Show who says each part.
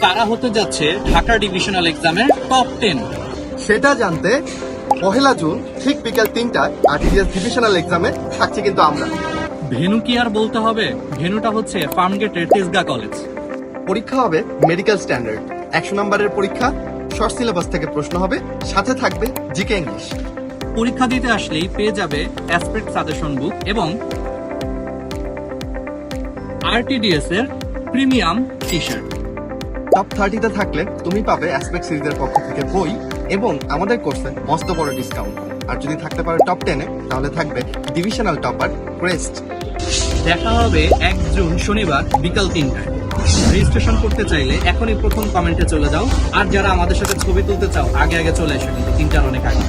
Speaker 1: কারা হতে যাচ্ছে ঢাকা ডিভিশনাল এক্সামের টপ টেন
Speaker 2: সেটা জানতে পহেলা জুন ঠিক বিকেল তিনটায় আরটিজিএস ডিভিশনাল এক্সামে থাকছি কিন্তু আমরা।
Speaker 1: ভেনু কি আর বলতে হবে? ভেনুটা হচ্ছে ফার্মগেটের তেজগা কলেজ
Speaker 2: পরীক্ষা হবে মেডিকেল স্ট্যান্ডার্ড একশো নম্বরের পরীক্ষা শর্ট সিলেবাস থেকে প্রশ্ন হবে সাথে থাকবে জিকে ইংলিশ
Speaker 1: পরীক্ষা দিতে আসলেই পেয়ে যাবে অ্যাসপেক্ট সাজেশন বুক এবং আরটিডিএস এর প্রিমিয়াম টি শার্ট
Speaker 2: টপ থার্টিতে থাকলে তুমি পাবে অ্যাসপেক্ট সিরিজের পক্ষ থেকে বই এবং আমাদের কোর্সে মস্ত বড় ডিসকাউন্ট আর যদি থাকতে পারো টপ টেনে তাহলে থাকবে ডিভিশনাল টপার ক্রেস্ট
Speaker 1: দেখা হবে এক জুন শনিবার বিকাল তিনটায়। রেজিস্ট্রেশন করতে চাইলে এখনই প্রথম কমেন্টে চলে যাও। আর যারা আমাদের সাথে ছবি তুলতে চাও, আগে আগে চলে এসো কিন্তু তিনটার অনেক আগে।